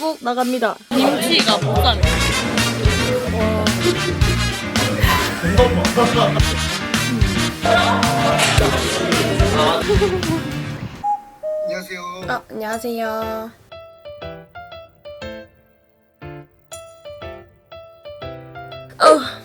결국 나갑니다. 김치가 보쌈이에요. 안녕하세요. 아, 안녕하세요.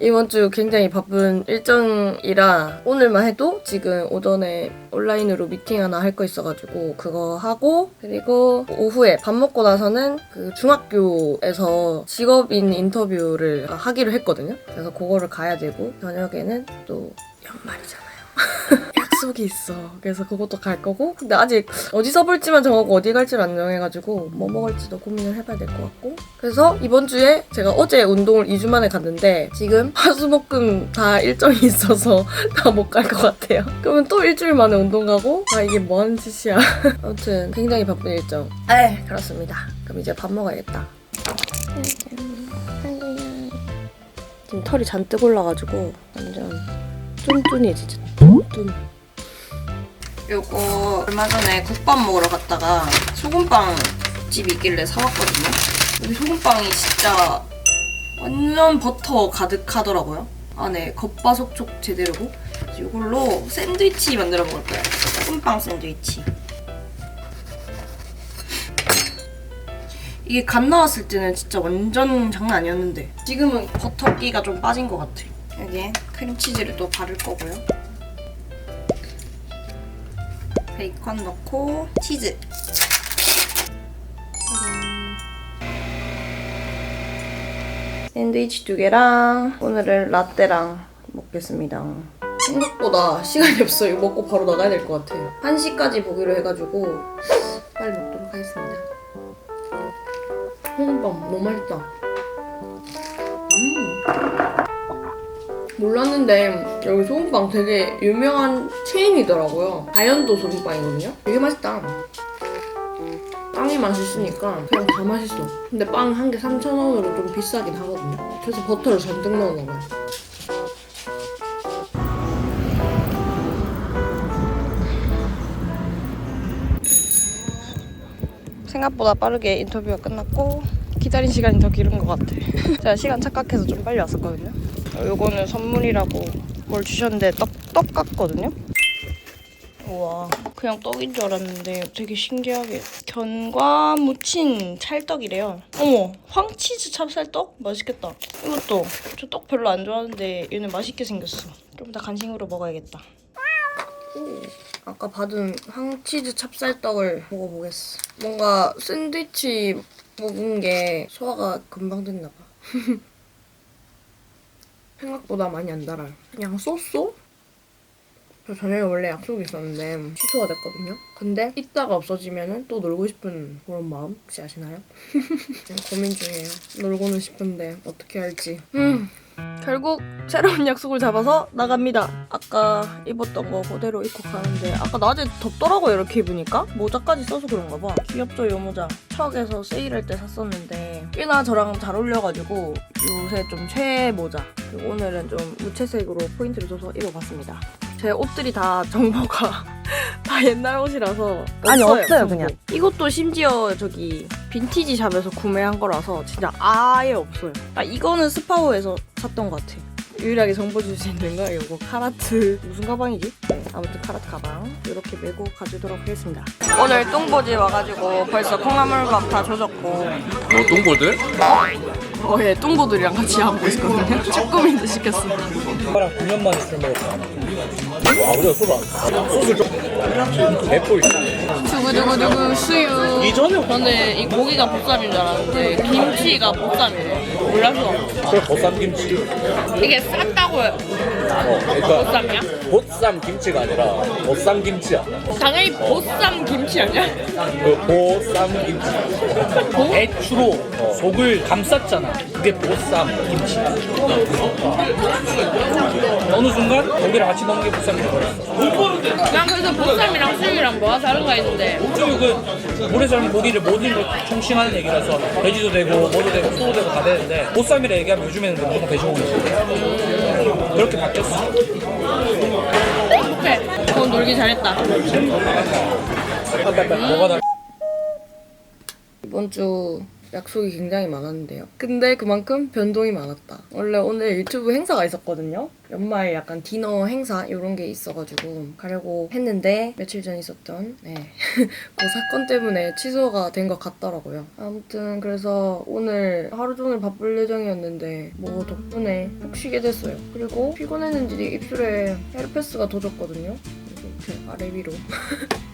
이번 주 굉장히 바쁜 일정이라 오늘만 해도 지금 오전에 온라인으로 미팅 하나 할 거 있어가지고 그거 하고 그리고 오후에 밥 먹고 나서는 그 중학교에서 직업인 인터뷰를 하기로 했거든요. 그래서 그거를 가야 되고 저녁에는 또 연말이잖아요. 약속이 있어. 그래서 그것도 갈 거고. 근데 아직 어디서 볼지만 정하고 어디 갈지를 안 정해가지고 뭐 먹을지도 고민을 해봐야 될 것 같고. 그래서 이번 주에 제가 어제 운동을 2주 만에 갔는데 지금 화수목금 다 일정이 있어서 다 못 갈 것 같아요. 그러면 또 일주일 만에 운동 가고 아 이게 뭐 하는 짓이야. 아무튼 굉장히 바쁜 일정. 에 그렇습니다. 그럼 이제 밥 먹어야겠다. 지금 털이 잔뜩 올라가지고 완전 뚠뚠이 진짜 뚠뚠. 요거 얼마 전에 국밥 먹으러 갔다가 소금빵 집 있길래 사왔거든요. 여기 소금빵이 진짜 완전 버터 가득하더라고요. 안에 겉바속촉 제대로고 이걸로 샌드위치 만들어 먹을 거예요. 소금빵 샌드위치. 이게 갓 나왔을 때는 진짜 완전 장난 아니었는데 지금은 버터기가 좀 빠진 것 같아. 여기에 크림치즈를 또 바를 거고요. 베이컨 넣고 치즈. 샌드위치 두 개랑 오늘은 라떼랑 먹겠습니다. 생각보다 시간이 없어요. 이거 먹고 바로 나가야 될 것 같아요. 1시까지 보기로 해가지고 빨리 먹도록 하겠습니다. 홍밥 너무 맛있다. 음. 몰랐는데 여기 소금빵 되게 유명한 체인이더라고요. 아현도 소금빵이거든요. 되게 맛있다. 빵이 맛있으니까 그냥 다 맛있어. 근데 빵 한 개 3,000원으로 좀 비싸긴 하거든요. 그래서 버터를 잔뜩 넣었나 봐요. 생각보다 빠르게 인터뷰가 끝났고 기다린 시간이 더 길은 것 같아. 제가 시간 착각해서 좀 빨리 왔었거든요. 어, 요거는 선물이라고 뭘 주셨는데 떡, 떡 같거든요. 우와 그냥 떡인 줄 알았는데 되게 신기하게 견과 무친 찰떡이래요. 어머 황치즈 찹쌀떡? 맛있겠다. 이것도 저 떡 별로 안 좋아하는데 얘는 맛있게 생겼어. 좀 이따 간식으로 먹어야겠다. 아까 받은 황치즈 찹쌀떡을 먹어보겠어. 뭔가 샌드위치 먹은 게 소화가 금방 됐나 봐. 생각보다 많이 안 달아요. 그냥 쏘쏘? 저 저녁에 원래 약속이 있었는데 취소가 됐거든요. 근데 이따가 없어지면은 또 놀고 싶은 그런 마음 혹시 아시나요? 고민 중이에요. 놀고는 싶은데 어떻게 할지. 음. 결국 새로운 약속을 잡아서 나갑니다. 아까 입었던 거 그대로 입고 가는데 아까 낮에 덥더라고요 이렇게 입으니까 모자까지 써서 그런가 봐. 귀엽죠 이 모자. 척에서 세일할 때 샀었는데 꽤나 저랑 잘 어울려가지고 요새 좀 최애 모자. 그리고 오늘은 좀 무채색으로 포인트를 줘서 입어봤습니다. 제 옷들이 다 정보가 다 옛날 옷이라서 아니, 없어요. 그냥. 이것도 심지어 저기 빈티지 샵에서 구매한 거라서 진짜 아예 없어요. 아 이거는 스파오에서 샀던 것 같아. 유일하게 정보 줄 수 있는 거 이거 카라트 무슨 가방이지? 네, 아무튼 카라트 가방 이렇게 메고 가주도록 하겠습니다. 오늘 똥보지 와가지고 벌써 콩나물밥 다 조졌고 너 똥보드? 어예 똥보들이랑 같이 하고 있거든요. 쭈꾸미도 시켰어. 오빠랑 9년 만에 술. 와, 우리가 소주 안 소주 좀 있어. 두구두구두구 수유. 이전에 저는 이 고기가 보쌈인 줄 알았는데 김치가 보쌈이에요. 몰라서 그 보쌈 김치. 이게 쌌다고요. 어, 그러니까 보쌈이야? 보쌈 김치가 아니라 보쌈 김치야. 당연히 보쌈 김치 아니야? 그 보쌈 김치. 배추로 속을 감쌌잖아. 그게 보쌈 김치. 어느 순간 고기랑 같이 넣는 게 보쌈이 되버렸어. 난 그래서 보쌈이랑 수육이랑 뭐가 다른가 했는데 수육은 물에 삶은 고기를 모든 걸 총칭하는 얘기라서 돼지도 되고 뭐도 되고 소도 되고 다 되는데 보쌈이라 얘기하면 요즘에는 무조건 돼지고기지. 그렇게 바뀌었어. 행복해. 그건 놀기 잘했다. 뭐가 다 이번 주 약속이 굉장히 많았는데요. 근데 그만큼 변동이 많았다. 원래 오늘 유튜브 행사가 있었거든요. 연말 약간 디너 행사 이런 게 있어가지고 가려고 했는데 며칠 전 있었던 네. 그 사건 때문에 취소가 된 것 같더라고요. 아무튼 그래서 오늘 하루 종일 바쁠 예정이었는데 뭐 덕분에 푹 쉬게 됐어요. 그리고 피곤했는지 입술에 헤르페스가 도졌거든요. 이렇게 아래 위로.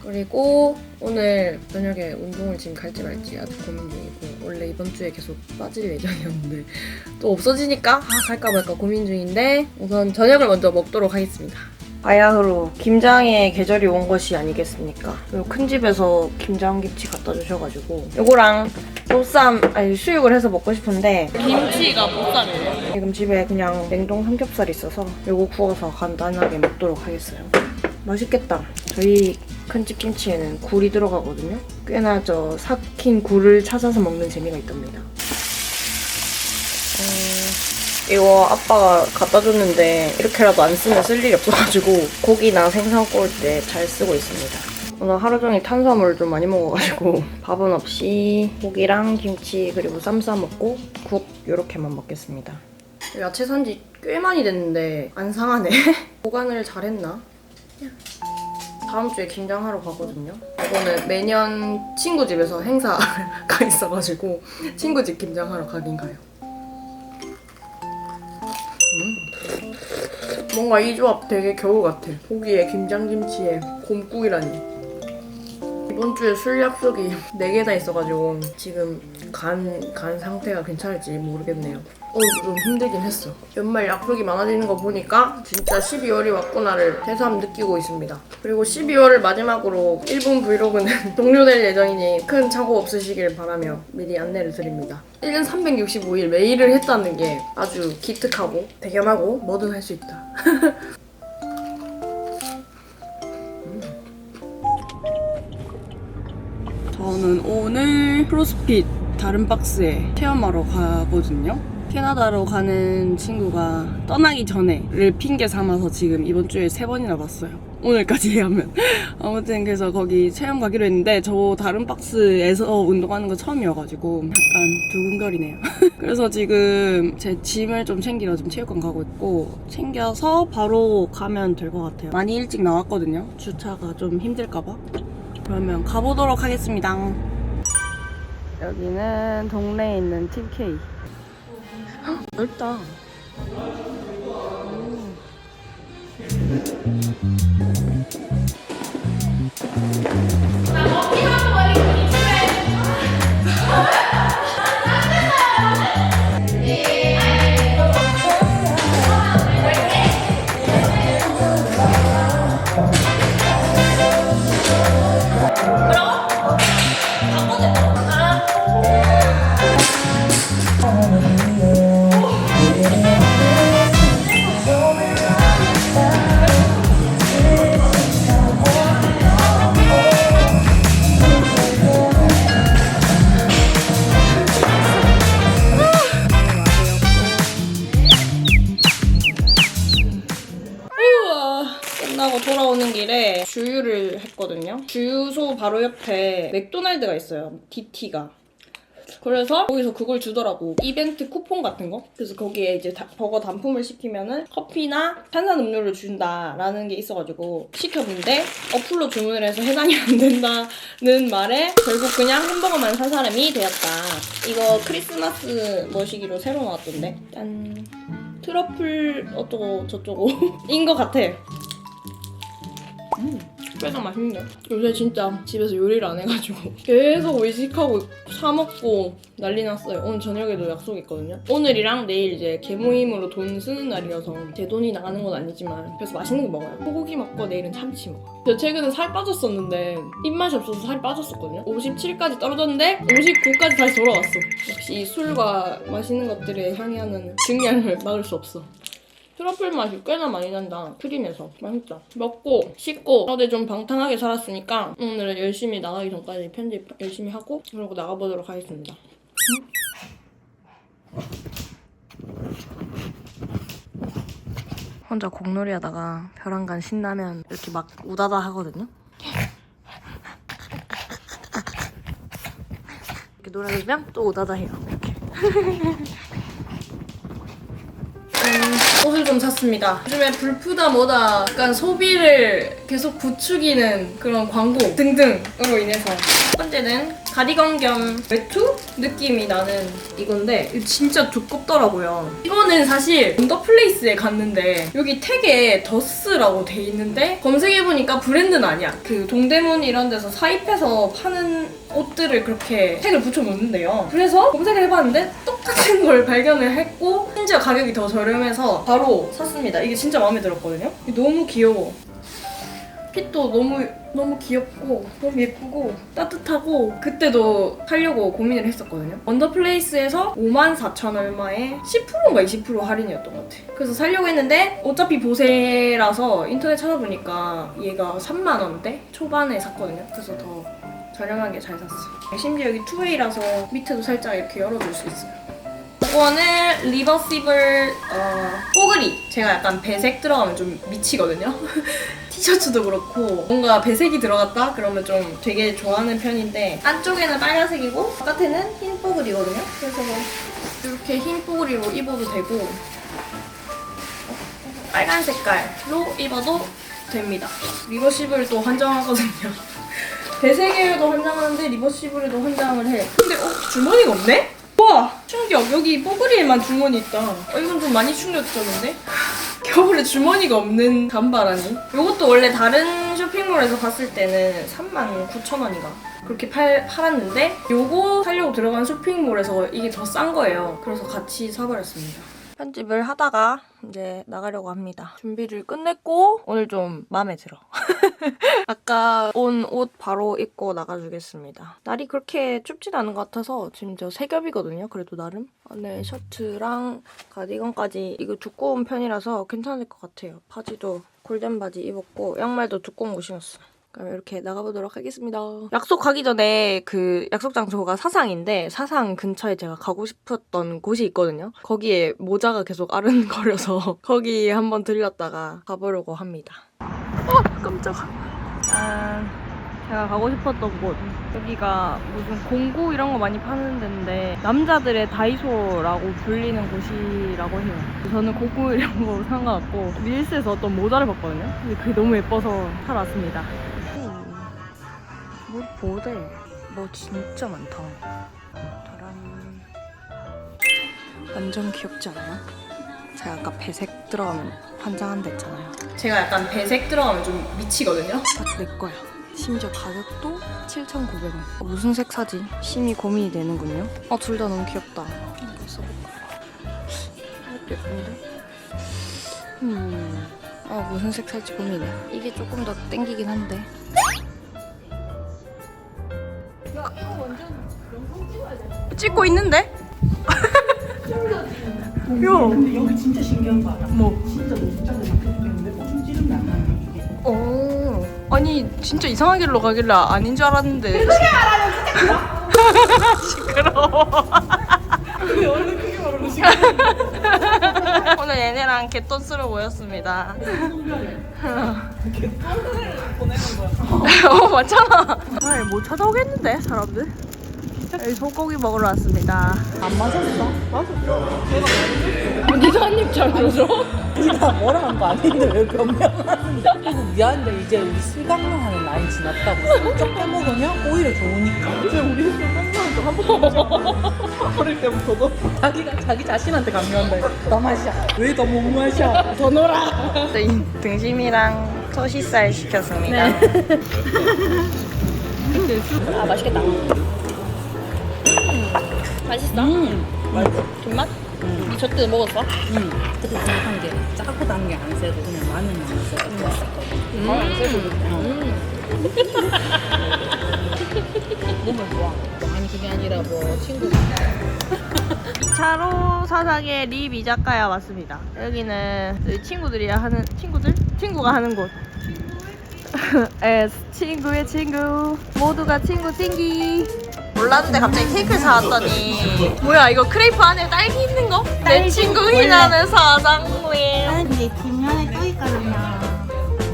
그리고 오늘 저녁에 운동을 지금 갈지 말지 아주 고민 중이고 원래 이번 주에 계속 빠질 예정이었는데 또 없어지니까 아 갈까 말까 고민 중인데 우선 저녁을 먼저 먹도록 하겠습니다. 바야흐로 김장의 계절이 온 것이 아니겠습니까? 그리고 큰 집에서 김장김치 갖다 주셔가지고 요거랑 보쌈 아니 수육을 해서 먹고 싶은데 김치가 보쌈이에요. 지금 집에 그냥 냉동 삼겹살이 있어서 요거 구워서 간단하게 먹도록 하겠어요. 맛있겠다. 저희 큰집 김치에는 굴이 들어가거든요. 꽤나 저 삭힌 굴을 찾아서 먹는 재미가 있답니다. 음, 이거 아빠가 갖다 줬는데 이렇게라도 안 쓰면 쓸 일이 없어가지고 고기나 생선 구울 때 잘 쓰고 있습니다. 오늘 하루 종일 탄수화물을 좀 많이 먹어가지고 밥은 없이 고기랑 김치 그리고 쌈 싸 먹고 국 이렇게만 먹겠습니다. 야채 산지 꽤 많이 됐는데 안 상하네. 보관을 잘했나? 다음 주에 김장하러 가거든요. 이거는 매년 친구 집에서 행사가 있어가지고 친구 집 김장하러 가긴 가요. 음. 뭔가 이 조합 되게 겨울 같아. 고기에 김장김치에 곰국이라니. 이번 주에 술 약속이 4개나 있어가지고 지금 간, 간 상태가 괜찮을지 모르겠네요. 오늘 좀 힘들긴 했어. 연말 약속이 많아지는 거 보니까 진짜 12월이 왔구나를 새삼 느끼고 있습니다. 그리고 12월을 마지막으로 1분 브이로그는 종료될 예정이니 큰 착오 없으시길 바라며 미리 안내를 드립니다. 1년 365일 매일을 했다는 게 아주 기특하고 대견하고 뭐든 할 수 있다. 저는 오늘 크로스핏 다른 박스에 체험하러 가거든요. 캐나다로 가는 친구가 떠나기 전에를 핑계 삼아서 지금 이번 주에 세 번이나 봤어요. 오늘까지 하면. 아무튼 그래서 거기 체험 가기로 했는데 저 다른 박스에서 운동하는 거 처음이어가지고 약간 두근거리네요. 그래서 지금 제 짐을 좀 챙기러 지금 체육관 가고 있고 챙겨서 바로 가면 될 것 같아요. 많이 일찍 나왔거든요. 주차가 좀 힘들까봐. 그러면 가보도록 하겠습니다. 여기는 동네에 있는 팀K. 넓다. 우 끝나고 돌아오는 길에 주유를 했거든요. 주유소 바로 옆에 맥도날드가 있어요. DT가. 그래서 거기서 그걸 주더라고. 이벤트 쿠폰 같은 거. 그래서 거기에 이제 다- 버거 단품을 시키면은 커피나 탄산음료를 준다라는 게 있어가지고 시켰는데 어플로 주문을 해서 해당이 안 된다는 말에 결국 그냥 햄버거만 산 사람이 되었다. 이거 크리스마스 머시기로 새로 나왔던데. 짠. 트러플 어쩌고 저쩌고 인 것 같아. 음, 꽤나 맛있네. 요새 진짜 집에서 요리를 안 해가지고 계속 외식하고 사 먹고 난리 났어요. 오늘 저녁에도 약속 있거든요. 오늘이랑 내일 이제 개모임으로 돈 쓰는 날이어서 제 돈이 나가는 건 아니지만 그래서 맛있는 거 먹어요. 소고기 먹고 내일은 참치 먹어. 저 최근에 살 빠졌었는데 입맛이 없어서 살이 빠졌었거든요. 57까지 떨어졌는데 59까지 다시 돌아왔어. 역시 이 술과 맛있는 것들의 향이하는 증량을 막을 수 없어. 트러플 맛이 꽤나 많이 난다. 크림에서. 맛있다. 먹고, 씻고, 어제 좀 방탕하게 살았으니까 오늘 열심히 나가기 전까지 편집 열심히 하고 그러고 나가보도록 하겠습니다. 혼자 공놀이 하다가 벼랑간 신라면 이렇게 막 우다다 하거든요. 이렇게 노래면 또 오다다 해요. 이렇게. 음, 옷을 좀 샀습니다. 요즘에 불프다 뭐다 약간 소비를 계속 부추기는 그런 광고 등등으로 인해서 첫 번째는 가디건 겸 외투 느낌이 나는 이건데 진짜 두껍더라고요. 이거는 사실 원더플레이스에 갔는데 여기 택에 더스라고 돼 있는데 검색해보니까 브랜드는 아니야. 그 동대문 이런 데서 사입해서 파는 옷들을 그렇게 택을 붙여놓는데요. 그래서 검색을 해봤는데 똑같은 걸 발견을 했고 심지어 가격이 더 저렴해서 바로 샀습니다. 이게 진짜 마음에 들었거든요. 너무 귀여워. 핏도 너무 너무 귀엽고 너무 예쁘고 따뜻하고 그때도 사려고 고민을 했었거든요. 원더플레이스에서 5만 4천 얼마에 10%인가 20% 할인이었던 것 같아. 그래서 사려고 했는데 어차피 보세라서 인터넷 찾아보니까 얘가 3만 원대 초반에 샀거든요. 그래서 더 저렴하게 잘 샀어요. 심지어 여기 투웨이라서 밑에도 살짝 이렇게 열어줄 수 있어요. 이거는 리버시블 어, 뽀글이 제가 약간 배색 들어가면 좀 미치거든요. 티셔츠도 그렇고 뭔가 배색이 들어갔다? 그러면 좀 되게 좋아하는 편인데 안쪽에는 빨간색이고 바깥에는 흰 뽀글이거든요. 그래서 뭐 이렇게 흰 뽀글이로 입어도 되고 빨간 색깔로 입어도 됩니다. 리버시블도 환장하거든요. 배색에도 환장하는데 리버시블에도 환장을 해. 근데 어 주머니가 없네? 우와 충격. 여기 뽀글이에만 주머니 있다. 어, 이건 좀 많이 충격적인데? 겨울에 주머니가 없는 잠바라니? 이것도 원래 다른 쇼핑몰에서 봤을 때는 39,000원인가? 그렇게 팔, 팔았는데 요거 사려고 들어간 쇼핑몰에서 이게 더 싼 거예요. 그래서 같이 사버렸습니다 편집을 하다가 이제 나가려고 합니다. 준비를 끝냈고 오늘 좀 마음에 들어. 아까 온 옷 바로 입고 나가주겠습니다. 날이 그렇게 춥진 않은 것 같아서 지금 저 세 겹이거든요. 그래도 나름. 안에 셔츠랑 가디건까지 이거 두꺼운 편이라서 괜찮을 것 같아요. 바지도 골덴 바지 입었고 양말도 두꺼운 거 신었어. 그럼 이렇게 나가보도록 하겠습니다. 약속 가기 전에 그 약속 장소가 사상인데 사상 근처에 제가 가고 싶었던 곳이 있거든요. 거기에 모자가 계속 아른거려서 거기 한번 들렸다가 가보려고 합니다. 어 깜짝아. 아, 제가 가고 싶었던 곳 여기가 무슨 공구 이런 거 많이 파는 데인데 남자들의 다이소라고 불리는 곳이라고 해요. 저는 공구 이런 거 상관없고 릴스에서 어떤 모자를 봤거든요. 근데 그게 너무 예뻐서 사러 왔습니다. 뭐 뭐래? 뭐 진짜 많다. 짜란. 완전 귀엽지 않아요? 제가 아까 배색 들어가면 환장한다 했잖아요. 제가 약간 배색 들어가면 좀 미치거든요. 아, 내 거야. 심지어 가격도 7,900원. 어, 무슨 색 사지? 심히 고민이 되는군요. 어, 둘 다 너무 귀엽다. 이거 써볼까? 이것도 예쁜데? 음. 아, 무슨 색 살지 고민이야. 이게 조금 더 땡기긴 한데. 찍고 있는데? 야. 근데 여기 진짜 신기한 거 알아? 뭐? 진짜 노숙자들 많기 때문에 오줌 찌르면 안 나요 이게. 어. 아니 진짜 이상한 길로 가길래 아닌 줄 알았는데. 시끄러워. 왜 얼른 크게 말하는 시간? 오늘 얘네랑 개돈스러 모였습니다. 보내는 거야. 어 맞잖아. 아니 뭐 찾아오겠는데 사람들? 여기 소고기 먹으러 왔습니다. 안 맞았어? 맞았어. 네가 한입 잘 줘줘? 네가 뭐라 한거 아닌데 왜 변명하는데? 그리고 미안한데 이제 우리 술 강요하는 라인 지났다고 슬쩍 빼먹으면 오히려 좋으니까. 이제 우리 술 강요하는 거한 번도 어릴 때부터도 자기가 자기 자신한테 강요한다. 나 마셔. 왜너 못 마셔? 더 놀아. 네, 등심이랑 소시살 시켰습니다. 아 맛있겠다. 맛있어? 음. 김맛? 이 젖도 먹었어? 응. 그때 생각한 게 짜고 단 게 안 세고 그냥 마늘만 안 세고. 음. 안 세고 너무 좋아. 아니 그게 아니라 뭐 친구가 2차로 사상의 립 이자카야 왔습니다. 여기는 저희 친구들이 하는 친구들? 친구가 하는 곳. 에 친구의 친구 모두가 친구 친기 몰랐는데 갑자기 케이크를 사왔더니. 뭐야 이거 크레이프 안에 딸기 있는 거? 내 친구 희나는 사장님. 근데 뒷면에 또 있거든요.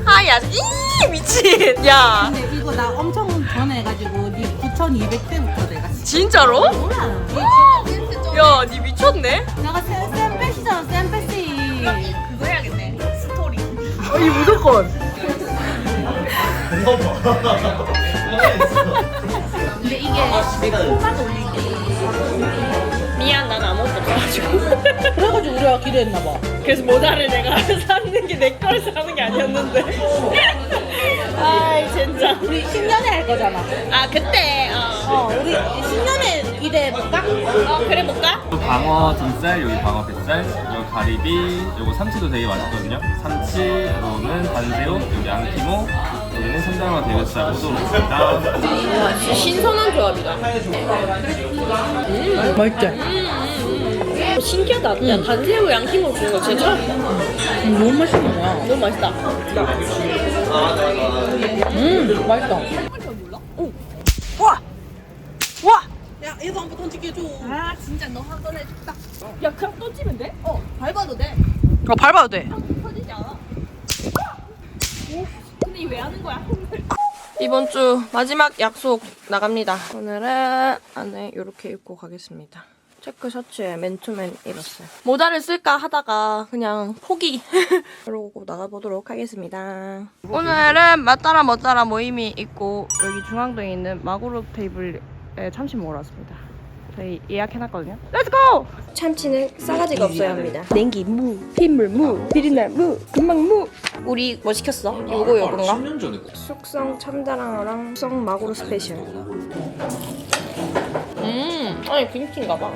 하야 이 미친. 야. 근데 이거 나 엄청 전에 해가지고 니 9,200대부터 내가 진짜로? 야, 니 미쳤네? 내가 쌤, 쌤패시잖아 쌤패시. 그거 해야겠네. 스토리. 아니 무조건. 근데 이게 코만 올릴 때 미안, 난 아무것도 없어가지고. 그래가지고 우리가 기대했나 봐. 그래서 모자를 내가 사는 게 내 걸 사는 게 아니었는데. 아이 진짜. 우리 10년에 할 거잖아. 아 그때. 어, 어, 우리 10년에 기대해 볼까? 어 그래 볼까? 또 방어 등살, 여기 방어 뱃살, 여기 가리비, 요거 삼치도 되게 맛있거든요. 삼치, 요거는 단새우, 여기 앙키모, 여기는 삼장어 대게살. 와 진짜 신선한 조합이다. 맛있지? 신기하다. 야 단새우 양키모 주는 거 진짜 처음 봐. 음, 너무 맛있는 거야. 너무 맛있다. 음, 맛있다. 야, 얘도 한번 던지게 해줘. 아 진짜 너 한 번 해줬다 야 그냥 던지면 돼? 어 밟아도 돼 어, 밟아도 돼. 터지지 않아 데 이왜 하는 거야? 이번 주 마지막 약속 나갑니다. 오늘은 안에 이렇게 입고 가겠습니다. 체크 셔츠에 맨투맨 입었어요. 모자를 쓸까 하다가 그냥 포기. 그러고 나가보도록 하겠습니다. 오늘은 맞따라 멋따라 모임이 있고 여기 중앙동에 있는 마구로 테이블에 먹으러 왔습니다. 저희 예약해놨거든요. 렛츠고! 참치는 싸가지가 없어야 합니다. 냉기 무, 핏물 무, 비린내 무, 금방 무. 우리 뭐 시켰어? 요거 요건가? 10년 전에 숙성 참다랑어랑 숙성 마구로 스페셜. 음, 아니 김치인가 봐.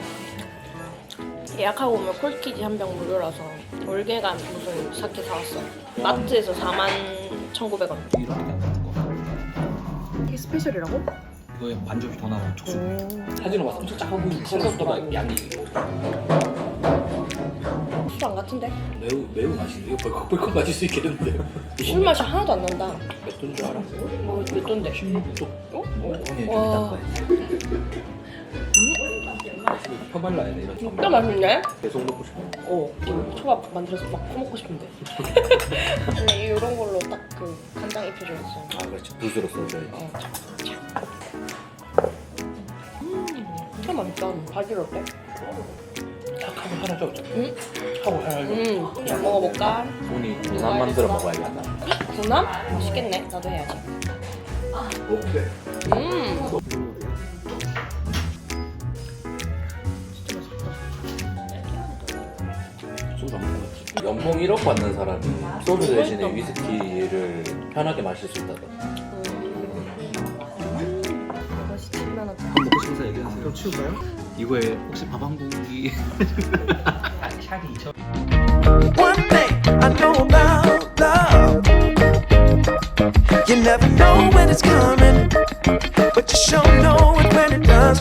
예약하고 오면 콜키지 한 병 무료라서 올게가 무슨 사케 사왔어. 마트에서 4만 1,900원. 이렇게 스페셜이라고? 이거에 반죽이 더 나와 촉수. 음, 사진으로 봐서 엄청 보이는데 생각보다 양이 술안 같은데? 매우 매우 맛있는데 이거 벌컥벌컥 마실 수 있겠는데. 술 맛이 하나도 안 난다. 몇 돈 줄 알아? 뭐, 몇 돈데? 16도. 어? 와. 펴발라야 돼 이런. 진짜 맛있네? 계속 먹고 싶어. 어, 지금 초밥 만들어서 막 퍼먹고 싶은데. 근데 이런 걸로 딱 그 간장 입혀줘야겠어요. 아 그렇지. 붓으로 써줘야지. 어, 참, 참. 진짜 맛있다. 바질 어때? 하나 줘. 응? 하고 하나 줘. 음, 그냥 먹어볼까? 돈이 군함 만들어 먹어야겠다. 군함? 맛있겠네. 나도 해야지. 음. 소주 안 먹었지. 연봉 1억 받는 사람이 소주 대신에 위스키를 편하게 마실 수 있다고. 이 치울까요? 이거에 혹시 밥 한 공기 샤기 2천 One thing I know about love You never know when it's coming But you sure know it when it does